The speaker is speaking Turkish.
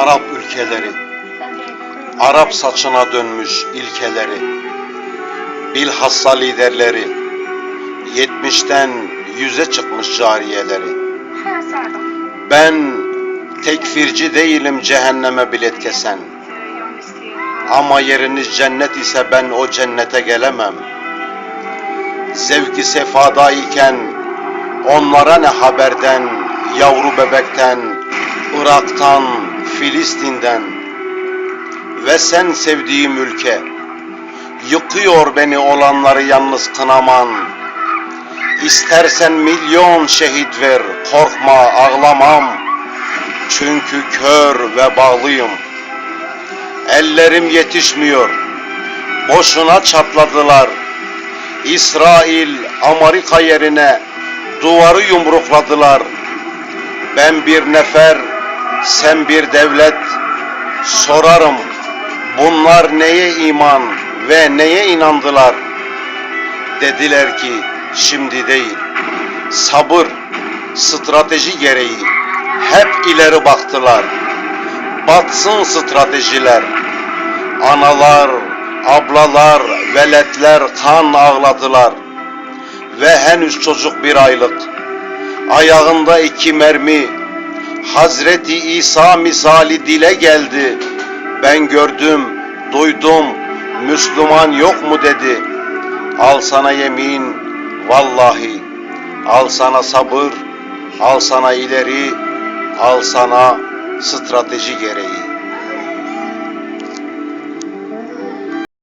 Arap ülkeleri, Arap saçına dönmüş ilkeleri, bilhassa liderleri, 70'ten yüze çıkmış cariyeleri. Ben tekfirci değilim cehenneme bilet kesen. Ama yeriniz cennet ise ben o cennete gelemem. Zevki sefada iken onlara ne haberden, yavru bebekten, Irak'tan, Filistin'den ve sen sevdiğim ülke yıkıyor beni olanları yalnız kınaman. İstersen milyon şehit ver, korkma ağlamam. Çünkü kör ve bağlıyım. Ellerim yetişmiyor. Boşuna çatladılar. İsrail, Amerika yerine duvarı yumrukladılar. Ben bir nefer, sen bir devlet. Sorarım, bunlar neye iman ve neye inandılar? Dediler ki, şimdi değil. Sabır, strateji gereği hep ileri baktılar. Batsın stratejiler. Analar, ablalar, veletler kan ağladılar. Ve henüz çocuk bir aylık. Ayağında iki mermi. Hazreti İsa misali dile geldi. Ben gördüm, duydum, Müslüman yok mu dedi. Al sana yemin, vallahi. Al sana sabır, al sana ileri, al sana strateji gereği.